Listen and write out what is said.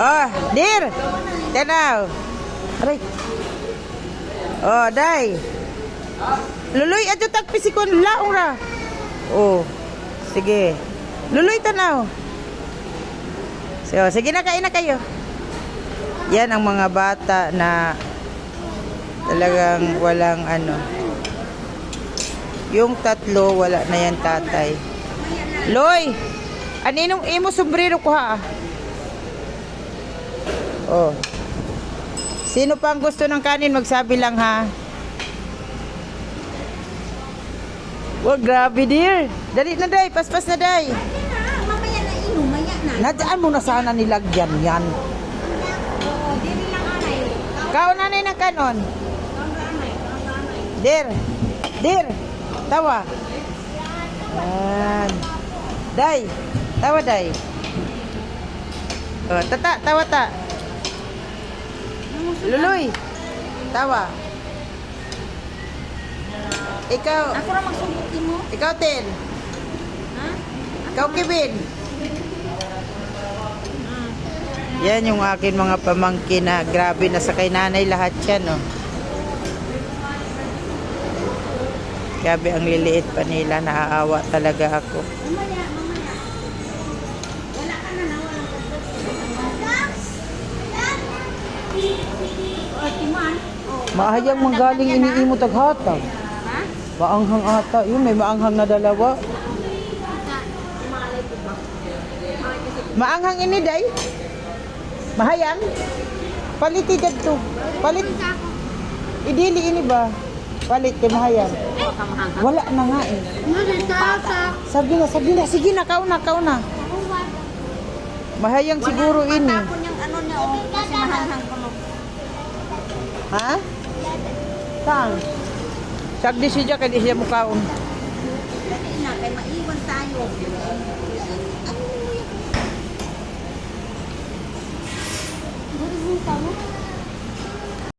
Oh, dir. Tanaw. Aray. Oh, day. Luloy, ato tagpisikon laong ra. Oh. Sige. Luloy tanaw. So, sige na kain na kayo. Yan ang mga bata na talagang walang ano. Yung tatlo, wala na yan tatay. Loy! Aninong imo sombrero ko ha? Oh. Sino pa ang gusto ng kanin? Magsabi lang ha. Oh, grabe dear. Dali na day, paspas na day. Mamaya na inom, maya na. Nadaan mo na sana nilagyan yan. Oo, dili lang anay. Kao nanay ng kanon. Dir. Dir. Tawa. Yan. Day. Tawa, day. Oh, tata, tawa ta. Luloy. Tawa. Ikaw, Ako ra magsubukin mo. ikaw Tin. Ha? Ikaw Kevin. Yan yung akin mga pamangkin na grabe na sa kay nanay lahat yan, no. Grabe ang liliit pa nila, naaawa talaga ako. Mamaya, mamaya. Wala ka na na, timan. O, Maahayang manggaling iniimo taghatag. ha? Maanghang ata. Yun, may maanghang na dalawa. Maanghang ini, day. Mahayang. Paliti to. Palit. Idili ini ba? Palit kay mahayang. Wala na nga eh. Sabi na, sabi na. Sige na, kauna, kauna. Mahayang siguro ini. Matapon yung ano niya, o. Kasi mahanghang ko. Ha? Saan? Sagdi siya, kaya di siya mukhaon. Dali na, kaya maiwan tayo. Ano mo yan? Ano